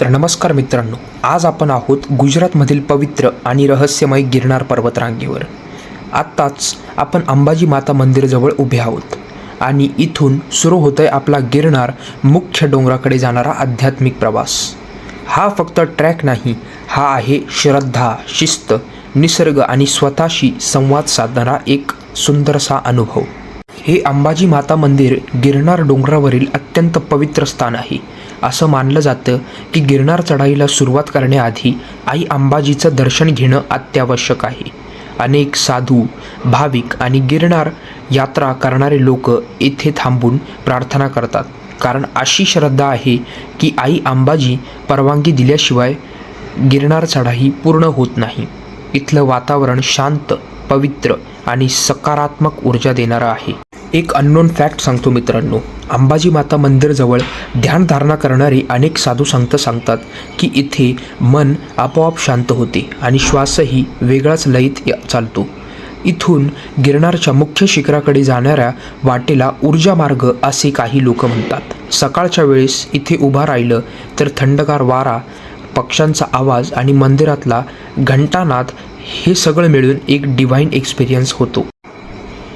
तर नमस्कार मित्रांनो आज आपण आहोत गुजरातमधील पवित्र आणि रहस्यमय गिरणार पर्वतरांगेवर. आत्ताच आपण अंबाजी माता मंदिरजवळ उभे आहोत आणि इथून सुरू होतोय आपला गिरणार मुख्य डोंगराकडे जाणारा आध्यात्मिक प्रवास. हा फक्त ट्रॅक नाही हा आहे श्रद्धा शिस्त निसर्ग आणि स्वतःशी संवाद साधणारा एक सुंदरसा अनुभव. हे अंबाजी माता मंदिर गिरणार डोंगरावरील अत्यंत पवित्र स्थान आहे. असं मानलं जातं की गिरनार चढाईला सुरुवात करण्याआधी आई अंबाजीचं दर्शन घेणं अत्यावश्यक आहे. अनेक साधू भाविक आणि गिरनार यात्रा करणारे लोक येथे थांबून प्रार्थना करतात. कारण अशी श्रद्धा आहे की आई अंबाजी परवानगी दिल्याशिवाय गिरनार चढाई पूर्ण होत नाही. इथलं वातावरण शांत पवित्र आणि सकारात्मक ऊर्जा देणारं आहे. एक अननोन फॅक्ट सांगतो मित्रांनो. अंबाजी माता मंदिरजवळ ध्यानधारणा करणारे अनेक साधू संत सांगतात की इथे मन आपोआप शांत होते आणि श्वासही वेगळाच लयीत चालतो. इथून गिरनारच्या मुख्य शिखराकडे जाणाऱ्या वाटेला ऊर्जा मार्ग असे काही लोक म्हणतात. सकाळच्या वेळेस इथे उभा राहिलं तर थंडगार वारा पक्ष्यांचा आवाज आणि मंदिरातला घंटानाद हे सगळं मिळून एक डिव्हाइन एक्सपिरियन्स होतो.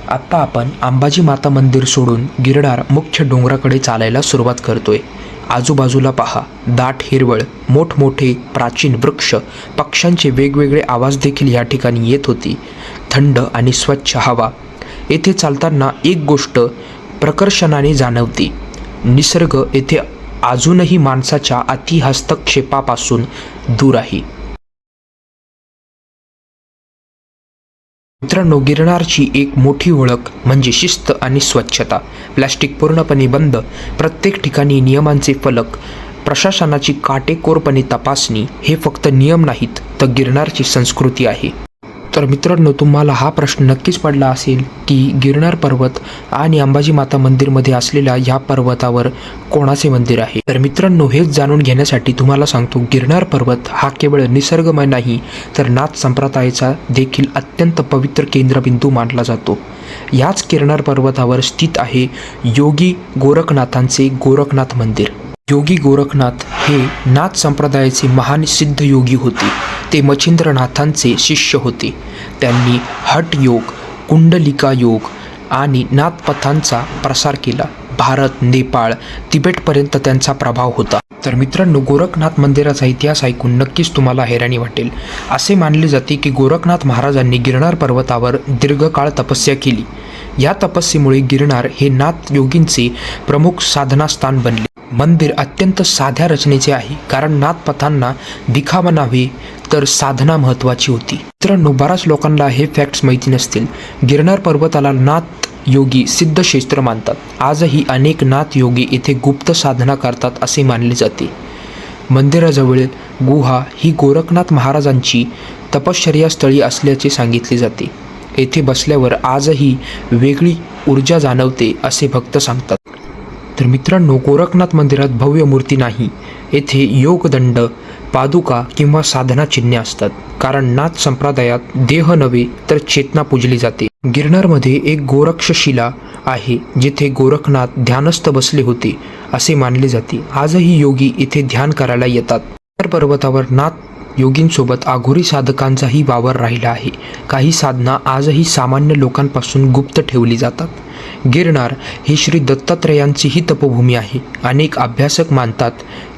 आत्ता आपण अंबाजी माता मंदिर सोडून गिरडार मुख्य डोंगराकडे चालायला सुरुवात करतोय. आजूबाजूला पहा दाट हिरवळ मोठमोठे प्राचीन वृक्ष पक्ष्यांचे वेगवेगळे आवाज देखील या ठिकाणी येत होती. थंड आणि स्वच्छ हवा. येथे चालताना एक गोष्ट प्रकर्षणाने जाणवते. निसर्ग येथे अजूनही माणसाच्या अति हस्तक्षेपापासून दूर आहे. मित्रांनो गिरणारची एक मोठी ओळख म्हणजे शिस्त आणि स्वच्छता. प्लॅस्टिक पूर्णपणे बंद प्रत्येक ठिकाणी नियमांचे फलक प्रशासनाची काटेकोरपणे तपासणी हे फक्त नियम नाहीत तर गिरनारची संस्कृती आहे. तर मित्रांनो तुम्हाला हा प्रश्न नक्कीच पडला असेल की गिरनार पर्वत आणि अंबाजी माता मंदिरमध्ये असलेल्या ह्या पर्वतावर कोणाचे मंदिर आहे? तर मित्रांनो हेच जाणून घेण्यासाठी तुम्हाला सांगतो गिरनार पर्वत हा केवळ निसर्गमय नाही तर नाथ संप्रदायाचा देखील अत्यंत पवित्र केंद्रबिंदू मानला जातो. याच गिरनार पर्वतावर स्थित आहे योगी गोरखनाथांचे गोरखनाथ मंदिर. योगी गोरखनाथ हे नाथ संप्रदायाचे महान सिद्ध योगी होते. ते मच्छिंद्रनाथांचे शिष्य होते. त्यांनी हट योग कुंडलिका योग आणि नाथपथांचा प्रसार केला. भारत नेपाळ तिबेटपर्यंत त्यांचा प्रभाव होता. तर मित्रांनो गोरखनाथ मंदिराचा इतिहास ऐकून नक्कीच तुम्हाला हैराणी वाटेल. असे मानले जाते की गोरखनाथ महाराजांनी गिरनार पर्वतावर दीर्घकाळ तपस्या केली. या तपस्येमुळे गिरनार हे नाथ योगींचे प्रमुख साधनास्थान बनले. मंदिर अत्यंत साध्या रचनेचे आहे. कारण नाथपथांना दिखावा नव्हे तर साधना महत्त्वाची होती. मित्रांनो बऱ्याच लोकांना हे फॅक्ट्स माहिती नसतील. गिरनार पर्वताला नाथ योगी सिद्ध क्षेत्र मानतात. आजही अनेक नाथ योगी येथे गुप्त साधना करतात असे मानले जाते. मंदिराजवळील गुहा ही गोरखनाथ महाराजांची तपश्चर्या स्थळी असल्याचे सांगितले जाते. येथे बसल्यावर आजही वेगळी ऊर्जा जाणवते असे भक्त सांगतात. तर मित्रांनो गोरखनाथ मंदिरात भव्य मूर्ती नाही. येथे योगदंड पादुका किंवा साधना चिन्हे असतात. कारण नाथ संप्रदायात देह नव्हे तर चेतना पूजली जाते. गिरनारमध्ये एक गोरक्षशिला आहे जिथे गोरखनाथ ध्यानस्थ बसले होते असे मानले जाते. आजही योगी इथे ध्यान करायला येतात. पर्वतावर नाथ योगींसोबत आघोरी साधकांचाही वावर राहिला आहे. काही साधना आजही सामान्य लोकांपासून गुप्त ठेवली जातात. गिरनार ही श्री दत्तात्रयांचीही तपोभूमी आहे. अनेक अभ्यासक मानतात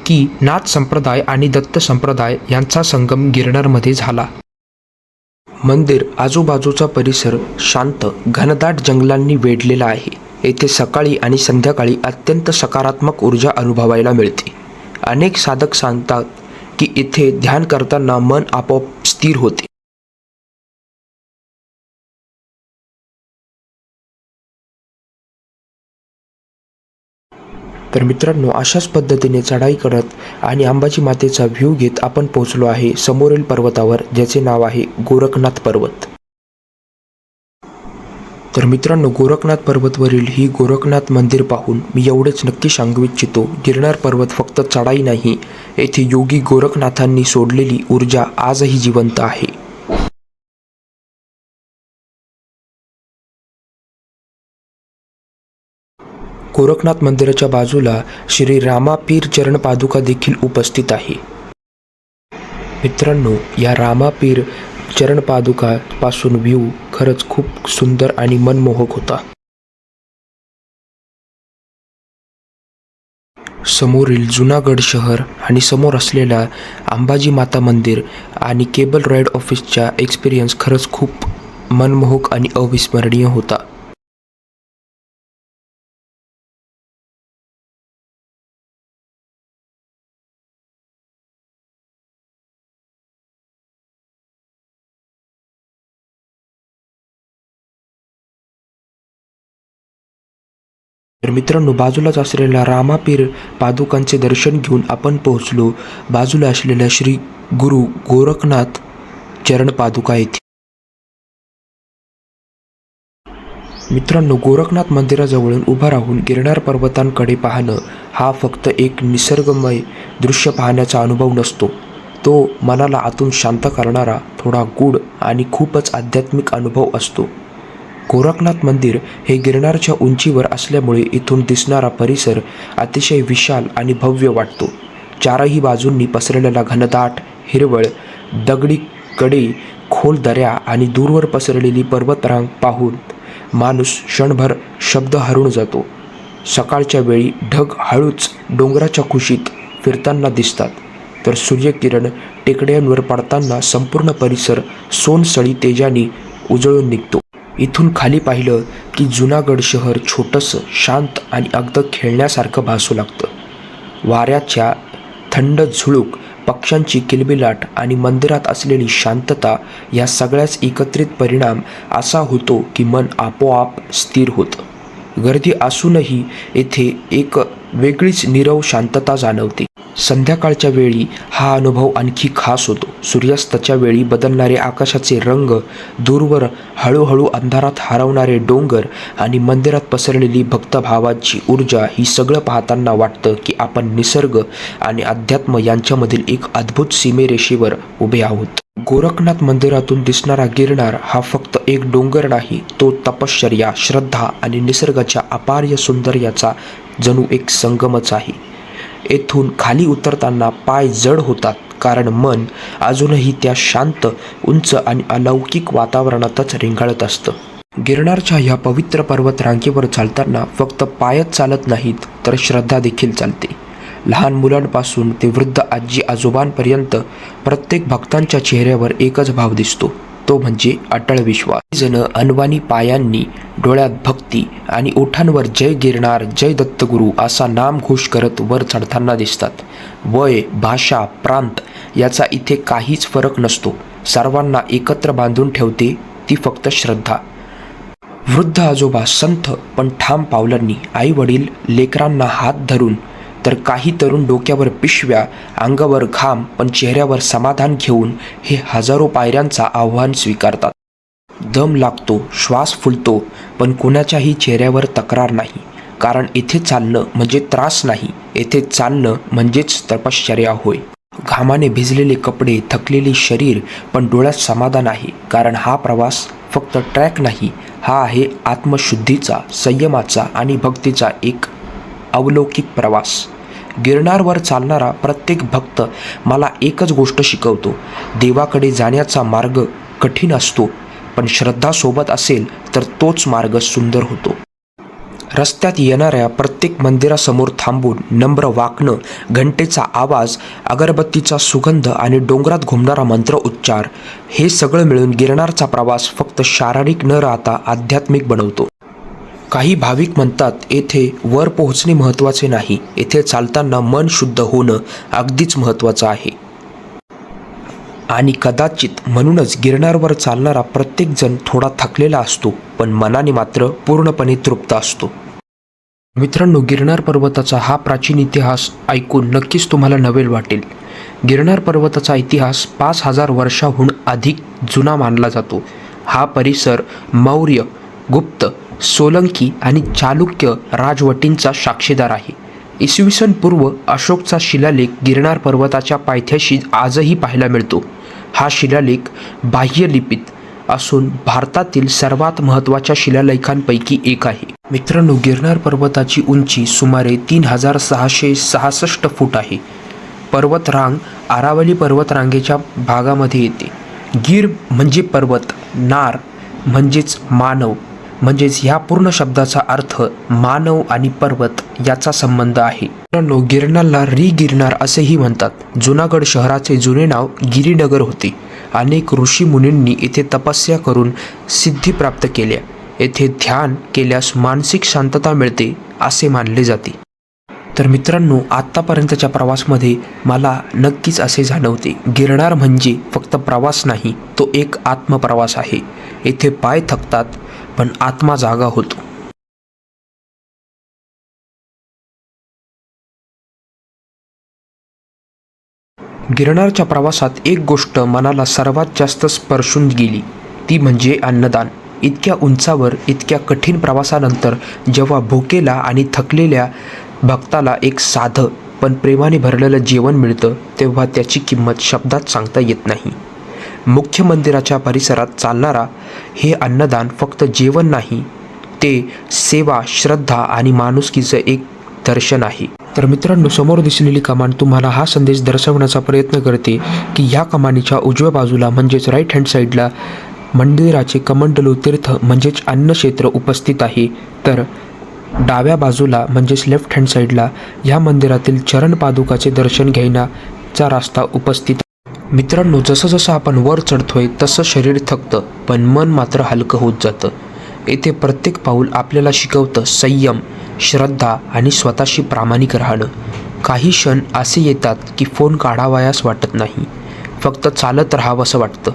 की नाथ संप्रदाय आणि दत्त संप्रदाय यांचा संगम गिरनारमध्ये झाला. मंदिर आजूबाजूचा परिसर शांत घनदाट जंगलांनी वेढलेला आहे. येथे सकाळी आणि संध्याकाळी अत्यंत सकारात्मक ऊर्जा अनुभवायला मिळते. अनेक साधक सांगतात की इथे ध्यान करताना मन आपोआप स्थिर होते. तर मित्रांनो अशाच पद्धतीने चढाई करत आणि अंबाजी मातेचा व्ह्यू घेत आपण पोहोचलो आहे समोरील पर्वतावर ज्याचे नाव आहे गोरखनाथ पर्वत. तर मित्रांनो गोरखनाथ पर्वतवरील ही गोरखनाथ मंदिर पाहून मी एवढेच नक्की सांगू इच्छितो गिरनार पर्वत फक्त चढाई नाही येथे योगी गोरखनाथांनी सोडलेली ऊर्जा आजही जिवंत आहे. गोरखनाथ मंदिराच्या बाजूला श्री रामापीर चरण पादुका देखील उपस्थित आहे. मित्रांनो या रामापीर चरणपासून व्ह्यू खरंच खूप सुंदर आणि मनमोहक होता. समोरील जुनागड शहर आणि समोर असलेला अंबाजी माता मंदिर आणि केबल राईड ऑफिसचा एक्सपिरियन्स खरंच खूप मनमोहक आणि अविस्मरणीय होता. तर मित्रांनो बाजूलाच असलेल्या रामापीर पादुकांचे दर्शन घेऊन आपण पोहोचलो. बाजूला असलेल्या श्री गुरु गोरखनाथ चरण पादुका येथे. मित्रांनो गोरखनाथ मंदिराजवळून उभा राहून गिरणार पर्वतांकडे पाहणं हा फक्त एक निसर्गमय दृश्य पाहण्याचा अनुभव नसतो. तो मनाला आतून शांत करणारा थोडा गूढ आणि खूपच आध्यात्मिक अनुभव असतो. गोरखनाथ मंदिर हे गिरनारच्या उंचीवर असल्यामुळे इथून दिसणारा परिसर अतिशय विशाल आणि भव्य वाटतो. चारही बाजूंनी पसरलेला घनदाट हिरवळ दगडी कडे खोल दऱ्या आणि दूरवर पसरलेली पर्वतरांग पाहून माणूस क्षणभर शब्द हरून जातो. सकाळच्या वेळी ढग हळूच डोंगराच्या कुशीत फिरताना दिसतात. तर सूर्यकिरण टेकड्यांवर पडताना संपूर्ण परिसर सोनसळी तेजाने उजळून निघतो. इथून खाली पाहिलं की जुनागड शहर छोटंसं शांत आणि अगदी खेळण्यासारखं भासू लागतं. वाऱ्याच्या थंड झुळूक पक्ष्यांची किलबिलाट आणि मंदिरात असलेली शांतता या सगळ्याच एकत्रित परिणाम असा होतो की मन आपोआप स्थिर होतं. गर्दी असूनही येथे एक वेगळीच निरव शांतता जाणवते. संध्याकाळच्या वेळी हा अनुभव आणखी खास होतो. सूर्यास्ताच्या वेळी बदलणारे आकाशाचे रंग दूरवर हळूहळू अंधारात हरवणारे डोंगर आणि मंदिरात पसरलेली भक्तभावाची ऊर्जा ही सगळं पाहताना वाटतं की आपण निसर्ग आणि अध्यात्म यांच्यामधील एक अद्भुत सीमेरेषेवर उभे आहोत. गोरखनाथ मंदिरातून दिसणारा गिरणार हा फक्त एक डोंगर नाही तो तपश्चर्या श्रद्धा आणि निसर्गाच्या अपार्य सौंदर्याचा जणू एक संगमच आहे. येथून खाली उतरताना पाय जड होतात कारण मन अजूनही त्या शांत उंच आणि अलौकिक वातावरणातच रिंगाळत असतं. गिरनारच्या ह्या पवित्र पर्वत रांगेवर चालताना फक्त पायच चालत नाहीत तर श्रद्धा देखील चालते. लहान मुलांपासून ते वृद्ध आजी आजोबांपर्यंत प्रत्येक भक्तांच्या चेहऱ्यावर एकच भाव दिसतो. तो म्हणजे अटळ विश्वास. जण अनवानी पायांनी डोळ्यात भक्ती आणि ओठांवर जय गिरणार जय दत्तगुरू असा नामघोष करत वर चढताना दिसतात. वय भाषा प्रांत याचा इथे काहीच फरक नसतो. सर्वांना एकत्र बांधून ठेवते ती फक्त श्रद्धा. वृद्ध आजोबा संथ पण ठाम पावलांनी आई वडील लेकरांना हात धरून तर काही तरुण डोक्यावर पिशव्या अंगावर घाम पण चेहऱ्यावर समाधान घेऊन हे हजारो पायऱ्यांचा आव्हान स्वीकारतात. दम लागतो श्वास फुलतो पण कुणाच्याही चेहऱ्यावर तक्रार नाही. कारण इथे चालणं म्हणजे त्रास नाही येथे चालणं म्हणजेच तपश्चर्या होय. घामाने भिजलेले कपडे थकलेले शरीर पण डोळ्यात समाधान आहे. कारण हा प्रवास फक्त ट्रॅक नाही हा आहे आत्मशुद्धीचा संयमाचा आणि भक्तीचा एक अवलौकिक प्रवास. गिरनारवर चालणारा प्रत्येक भक्त मला एकच गोष्ट शिकवतो. देवाकडे जाण्याचा मार्ग कठीण असतो पण श्रद्धासोबत असेल तर तोच मार्ग सुंदर होतो. रस्त्यात येणाऱ्या प्रत्येक मंदिरासमोर थांबून नम्र वाकणं घंटेचा आवाज अगरबत्तीचा सुगंध आणि डोंगरात घुमणारा मंत्र उच्चार हे सगळं मिळून गिरणारचा प्रवास फक्त शारीरिक न राहता आध्यात्मिक बनवतो. काही भाविक म्हणतात येथे वर पोहोचणे महत्त्वाचे नाही. येथे चालताना मन शुद्ध होणं अगदीच महत्त्वाचं आहे. आणि कदाचित म्हणूनच गिरणारवर चालणारा प्रत्येकजण थोडा थकलेला असतो पण मनाने मात्र पूर्णपणे तृप्त असतो. मित्रांनो गिरनार पर्वताचा हा प्राचीन इतिहास ऐकून नक्कीच तुम्हाला नवेल वाटेल. गिरनार पर्वताचा इतिहास पाच हजार वर्षाहून अधिक जुना मानला जातो. हा परिसर मौर्य गुप्त सोलंकी आणि चालुक्य राजवटींचा साक्षीदार आहे. इसवी सन पूर्व अशोकचा शिलालेख गिरनार पर्वताच्या पायथ्याशी आजही पाहायला मिळतो. हा शिलालेख बाह्य लिपीत असून भारतातील सर्वात महत्त्वाच्या शिलालेखांपैकी एक आहे. मित्रांनो गिरनार पर्वताची उंची सुमारे तीन हजार सहाशे सहासष्ट फूट आहे. पर्वतरांग आरावली पर्वतरांगेच्या भागामध्ये येते. गिर म्हणजे पर्वत नार म्हणजेच मानव. म्हणजेच ह्या पूर्ण शब्दाचा अर्थ मानव आणि पर्वत याचा संबंध आहे. मित्रांनो गिरनारला री गिरणार असेही म्हणतात. जुनागड शहराचे जुने नाव गिरीनगर होते. अनेक ऋषी मुनींनी येथे तपस्या करून सिद्धी प्राप्त केल्या. येथे ध्यान केल्यास मानसिक शांतता मिळते असे मानले जाते. तर मित्रांनो आत्तापर्यंतच्या प्रवासमध्ये मला नक्कीच असे जाणवते. गिरणार म्हणजे फक्त प्रवास नाही तो एक आत्मप्रवास आहे. येथे पाय थकतात पण आत्मा जागा होतो. गिरणारच्या प्रवासात एक गोष्ट मनाला सर्वात जास्त स्पर्शून गेली. ती म्हणजे अन्नदान. इतक्या उंचावर इतक्या कठीण प्रवासानंतर जेव्हा भुकेला आणि थकलेल्या भक्ताला एक साधं पण प्रेमाने भरलेलं जेवण मिळतं तेव्हा त्याची किंमत शब्दात सांगता येत नाही. मुख्य मंदिराच्या परिसरात चालणारा हे अन्नदान फक्त जेवण नाही ते सेवा श्रद्धा आणि माणुसकीचं एक दर्शन आहे तर मित्रांनो समोर दिसलेली कमान तुम्हाला हा संदेश दर्शवण्याचा प्रयत्न करते की ह्या कमानीच्या उजव्या बाजूला म्हणजेच राईट हँड साईडला मंदिराचे कमंडलू तीर्थ म्हणजेच अन्नक्षेत्र उपस्थित आहे तर डाव्या बाजूला म्हणजेच लेफ्ट हँड साईडला ह्या मंदिरातील चरण पादुकाचे दर्शन घेण्याचा रास्ता उपस्थित आहे. मित्रांनो जसं जसं आपण वर चढतोय तसं शरीर थकतं पण मन मात्र हलकं होत जातं. येथे प्रत्येक पाऊल आपल्याला शिकवतं संयम श्रद्धा आणि स्वतःशी प्रामाणिक राहणं. काही क्षण असे येतात की फोन काढावयास वाटत नाही. फक्त चालत राहावंसं वाटतं.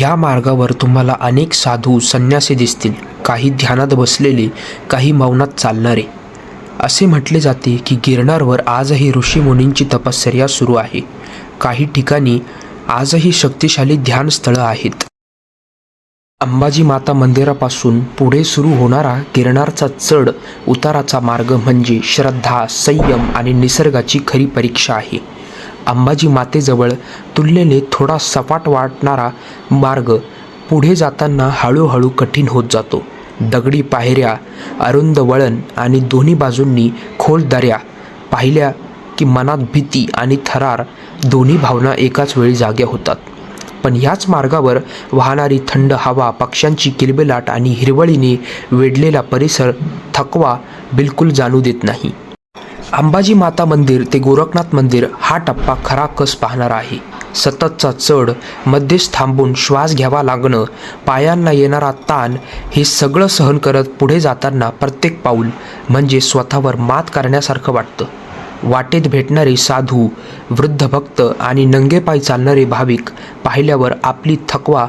या मार्गावर तुम्हाला अनेक साधू संन्यासी दिसतील. काही ध्यानात बसलेले काही मौनात चालणारे. असे म्हटले जाते की गिरणारवर आजही ऋषीमुनींची तपश्चर्या सुरू आहे. काही ठिकाणी आजही शक्तिशाली ध्यानस्थळं आहेत. अंबाजी माता मंदिरापासून पुढे सुरू होणारा गिरणारचा चढ उताराचा मार्ग म्हणजे श्रद्धा संयम आणि निसर्गाची खरी परीक्षा आहे. अंबाजी मातेजवळ तुलनेने थोडा सपाट वाटणारा मार्ग पुढे जाताना हळूहळू कठीण होत जातो. दगडी पायऱ्या अरुंद वळण आणि दोन्ही बाजूंनी खोल दऱ्या. पाहिल्या की मनात भीती आणि थरार दोन्ही भावना एकाच वेळी जाग्या होतात. पण याच मार्गावर वाहणारी थंड हवा पक्ष्यांची किलबिलाट आणि हिरवळीने वेढलेला परिसर थकवा बिलकुल जाणू देत नाही. अंबाजी माता मंदिर ते गोरखनाथ मंदिर हा टप्पा खरा कस पाहणारा आहे. सततचा चढ मध्येच थांबून श्वास घ्यावा लागणं पायांना येणारा ताण हे सगळं सहन करत पुढे जाताना प्रत्येक पाऊल म्हणजे स्वतःवर मात करण्यासारखं वाटतं. वाटेत भेटणारे साधू वृद्ध भक्त आणि नंगे पाय चालणारे भाविक पाहिल्यावर आपली थकवा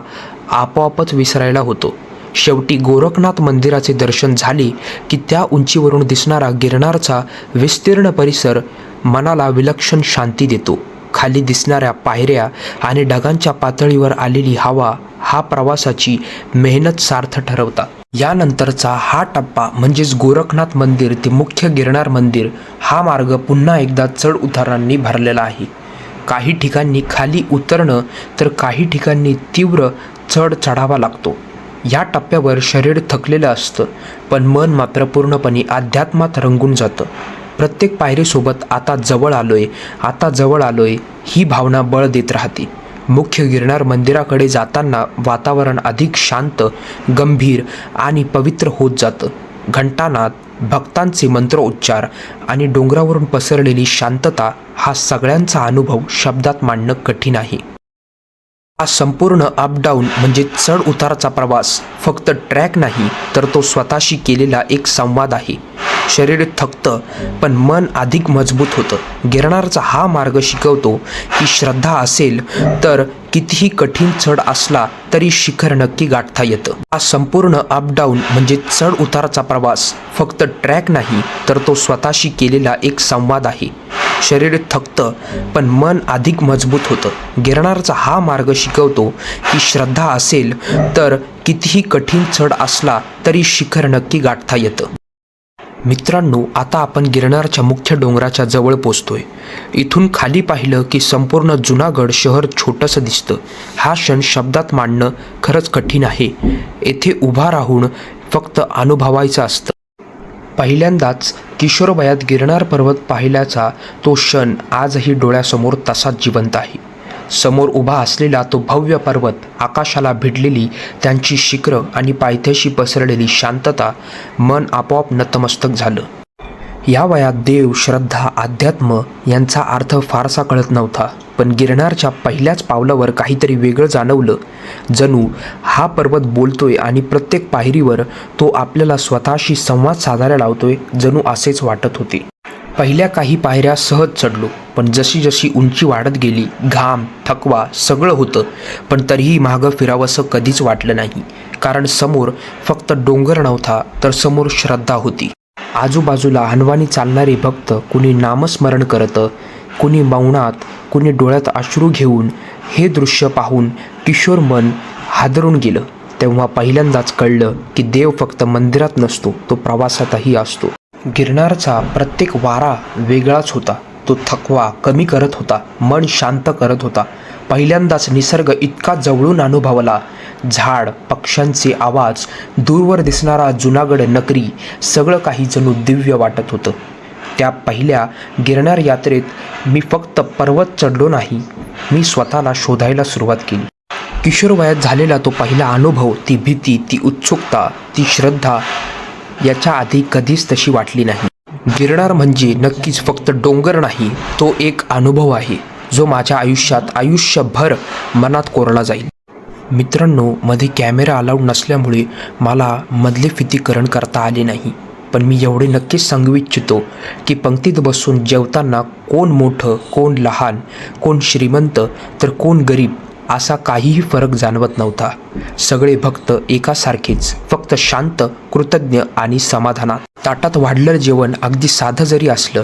आपोआपच विसरायला होतो. शेवटी गोरखनाथ मंदिराचे दर्शन झाले की त्या उंचीवरून दिसणारा गिरणारचा विस्तीर्ण परिसर मनाला विलक्षण शांती देतो. खाली दिसणाऱ्या पायऱ्या आणि ढगांच्या पातळीवर आलेली हवा हा प्रवासाची मेहनत सार्थ ठरवतात यानंतरचा हा टप्पा म्हणजेच गोरखनाथ मंदिर ते मुख्य गिरणार मंदिर हा मार्ग पुन्हा एकदा चढ उतारांनी भरलेला आहे. काही ठिकाणी खाली उतरणं तर काही ठिकाणी तीव्र चढ चढावा लागतो. या टप्प्यावर शरीर थकलेलं असतं पण मन मात्र पूर्णपणे अध्यात्मात रंगून जातं. प्रत्येक पायरीसोबत आता जवळ आलोय आता जवळ आलोय ही भावना बळ देत राहते. मुख्य गिरणार मंदिराकडे जाताना वातावरण अधिक शांत गंभीर आणि पवित्र होत जातं. घंटानाद भक्तांचे मंत्रोच्चार आणि डोंगरावरून पसरलेली शांतता हा सगळ्यांचा अनुभव शब्दात मांडणं कठीण आहे. हा संपूर्ण अपडाऊन म्हणजे चढ उताराचा प्रवास फक्त ट्रॅक नाही तर तो स्वतःशी केलेला एक संवाद आहे. शरीर थकतं पण मन अधिक मजबूत होतं. गिरणारचा हा मार्ग शिकवतो की श्रद्धा असेल तर कितीही कठीण चढ असला तरी शिखर नक्की गाठता येतं. हा संपूर्ण अपडाऊन म्हणजे चढ उताराचा प्रवास. फक्त ट्रॅक नाही तर तो स्वतःशी केलेला एक संवाद आहे. शरीर थकतं पण मन अधिक मजबूत होतं. गिरणारचा हा मार्ग शिकवतो की श्रद्धा असेल तर कितीही कठीण चढ असला तरी शिखर नक्की गाठता येतं. मित्रांनो आता आपण गिरनारच्या मुख्य डोंगराच्या जवळ पोचतोय. इथून खाली पाहिलं की संपूर्ण जुनागड शहर छोटंसं दिसतं. हा क्षण शब्दात मांडणं खरंच कठीण आहे. येथे उभा राहून फक्त अनुभवायचं असतं. पहिल्यांदाच किशोरवयात गिरनार पर्वत पाहिल्याचा तो क्षण आजही डोळ्यासमोर तसाच जिवंत आहे. समोर उभा असलेला तो भव्य पर्वत आकाशाला भिडलेली त्यांची शिखरं आणि पायथ्याशी पसरलेली शांतता मन आपोआप नतमस्तक झालं. या वयात देव श्रद्धा अध्यात्म यांचा अर्थ फारसा कळत नव्हता पण गिरणारच्या पहिल्याच पावलावर काहीतरी वेगळं जाणवलं. जणू हा पर्वत बोलतोय आणि प्रत्येक पायरीवर तो आपल्याला स्वतःशी संवाद साधायला लावतोय जणू असेच वाटत होते. पहिल्या काही पायऱ्या सहज चढलो. पण जशी जशी उंची वाढत गेली घाम थकवा सगळं होतं. पण तरीही मागं फिरावंसं कधीच वाटलं नाही. कारण समोर फक्त डोंगर नव्हता तर समोर श्रद्धा होती. आजूबाजूला हनवानी चालणारे भक्त कुणी नामस्मरण करतं कुणी मौनात कुणी डोळ्यात अश्रू घेऊन हे दृश्य पाहून किशोर मन हादरून गेलं. तेव्हा पहिल्यांदाच कळलं की देव फक्त मंदिरात नसतो तो प्रवासातही असतो. गिरणारचा प्रत्येक वारा वेगळाच होता. तो थकवा कमी करत होता मन शांत करत होता. पहिल्यांदाच निसर्ग इतका जवळून अनुभवला. झाड पक्ष्यांचे आवाज दूरवर दिसणारा जुनागड नगरी सगळं काही जणू दिव्य वाटत होतं. त्या पहिल्या गिरनार यात्रेत मी फक्त पर्वत चढलो नाही मी स्वतःला शोधायला सुरुवात केली. किशोर वयात झालेला तो पहिला अनुभव ती भीती ती उत्सुकता ती श्रद्धा याच्या आधी कधीच तशी वाटली नाही. गिरणार म्हणजे नक्कीच फक्त डोंगर नाही तो एक अनुभव आहे जो माझ्या आयुष्यात आयुष्यभर मनात कोरला जाईल. मित्रांनो मध्ये कॅमेरा अलाउड नसल्यामुळे मला मधले फितीकरण करता आले नाही. पण मी एवढे नक्कीच सांगू इच्छितो की पंक्तीत बसून जेवताना कोण मोठं कोण लहान कोण श्रीमंत तर कोण गरीब असा काहीही फरक जाणवत नव्हता. सगळे भक्त एकासारखेच फक्त शांत कृतज्ञ आणि समाधानात. ताटात वाढलेलं जेवण अगदी साधं जरी असलं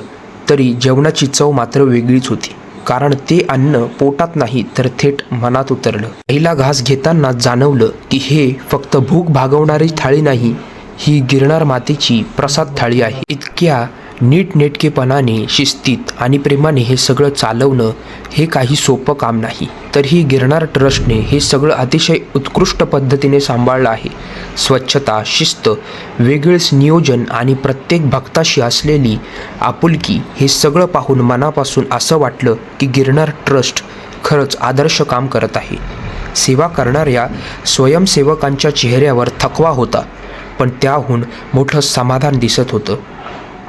तरी जेवणाची चव मात्र वेगळीच होती. कारण ते अन्न पोटात नाही तर थेट मनात उतरलं. पहिला घास घेताना जाणवलं की हे फक्त भूक भागवणारी थाळी नाही ही गिरणार मातेची प्रसाद थाळी आहे. इतक्या नीटनेटकेपणाने शिस्तीत आणि प्रेमाने हे सगळं चालवणं हे काही सोपं काम नाही. तर ही गिरनार ट्रस्टने हे सगळं अतिशय उत्कृष्ट पद्धतीने सांभाळलं आहे. स्वच्छता शिस्त वेगळेच नियोजन आणि प्रत्येक भक्ताशी असलेली आपुलकी हे सगळं पाहून मनापासून असं वाटलं की गिरनार ट्रस्ट खरंच आदर्श काम करत आहे. सेवा करणाऱ्या स्वयंसेवकांच्या चेहऱ्यावर थकवा होता पण त्याहून मोठं समाधान दिसत होतं.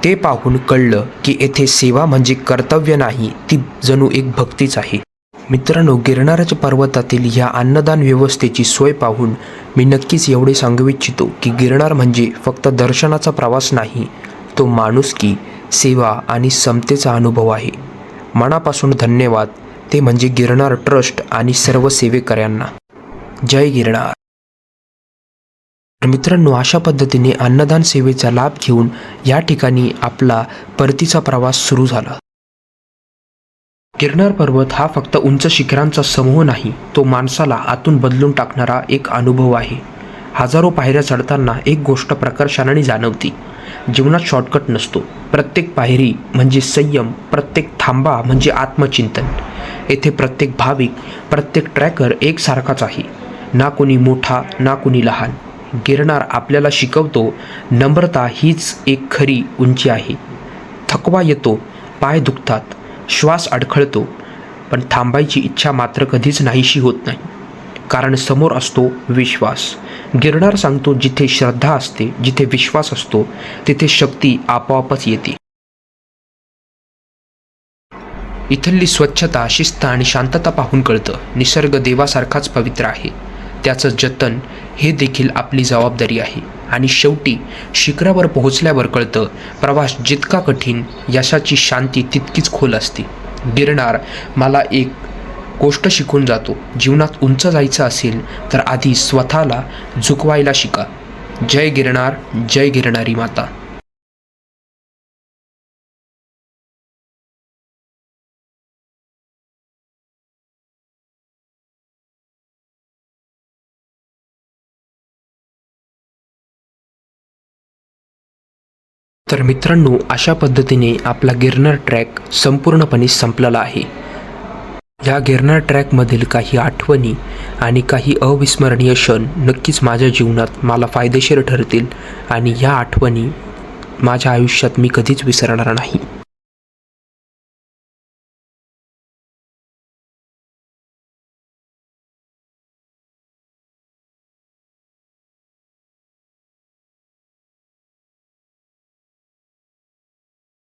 ते पाहून कळलं की येथे सेवा म्हणजे कर्तव्य नाही ती जणू एक भक्तीच आहे. मित्रांनो गिरणाराच्या पर्वतातील ह्या अन्नदान व्यवस्थेची सोय पाहून मी नक्कीच एवढे सांगू इच्छितो की गिरणार म्हणजे फक्त दर्शनाचा प्रवास नाही तो माणुसकी सेवा आणि समतेचा अनुभव आहे. मनापासून धन्यवाद. ते म्हणजे गिरणार ट्रस्ट आणि सर्व सेवेकऱ्यांना. जय गिरणार मित्रांनो अशा पद्धतीने अन्नदान सेवेचा लाभ घेऊन या ठिकाणी आपला परतीचा प्रवास सुरू झाला. गिरनार पर्वत हा फक्त उंच शिखरांचा समूह नाही तो माणसाला आतून बदलून टाकणारा एक अनुभव आहे. हजारो पायऱ्या चढताना एक गोष्ट प्रकर्षाने जाणवती. जीवनात शॉर्टकट नसतो. प्रत्येक पायरी म्हणजे संयम प्रत्येक थांबा म्हणजे आत्मचिंतन. येथे प्रत्येक भाविक प्रत्येक ट्रॅकर एकसारखाच आहे. ना कोणी मोठा ना कोणी लहान. गिरणार आपल्याला शिकवतो नम्रता हीच एक खरी उंची आहे. थकवा येतो पाय दुखतात श्वास अडखळतो पण थांबायची इच्छा मात्र कधीच नाहीशी होत नाही. कारण समोर असतो विश्वास. गिरणार सांगतो जिथे श्रद्धा असते जिथे विश्वास असतो तिथे शक्ती आपोआपच येते. इथली स्वच्छता शिस्त आणि शांतता पाहून कळतं. निसर्ग देवासारखाच पवित्र आहे. त्याचं जतन हे देखील आपली जबाबदारी आहे. आणि शेवटी शिखरावर पोहोचल्यावर कळतं प्रवास जितका कठीण यशाची शांती तितकीच खोल असते. गिरणार मला एक गोष्ट शिकून जातो. जीवनात उंच जायचं असेल तर आधी स्वतःला झुकवायला शिका. जय गिरणार जय गिरणारी माता. तर मित्रांनो अशा पद्धतीने आपला गिरनार ट्रॅक संपूर्णपणे संपलेला आहे. या गिरनार ट्रॅकमधील काही आठवणी आणि काही अविस्मरणीय क्षण नक्कीच माझ्या जीवनात मला फायदेशीर ठरतील आणि ह्या आठवणी माझ्या आयुष्यात मी कधीच विसरणार नाही.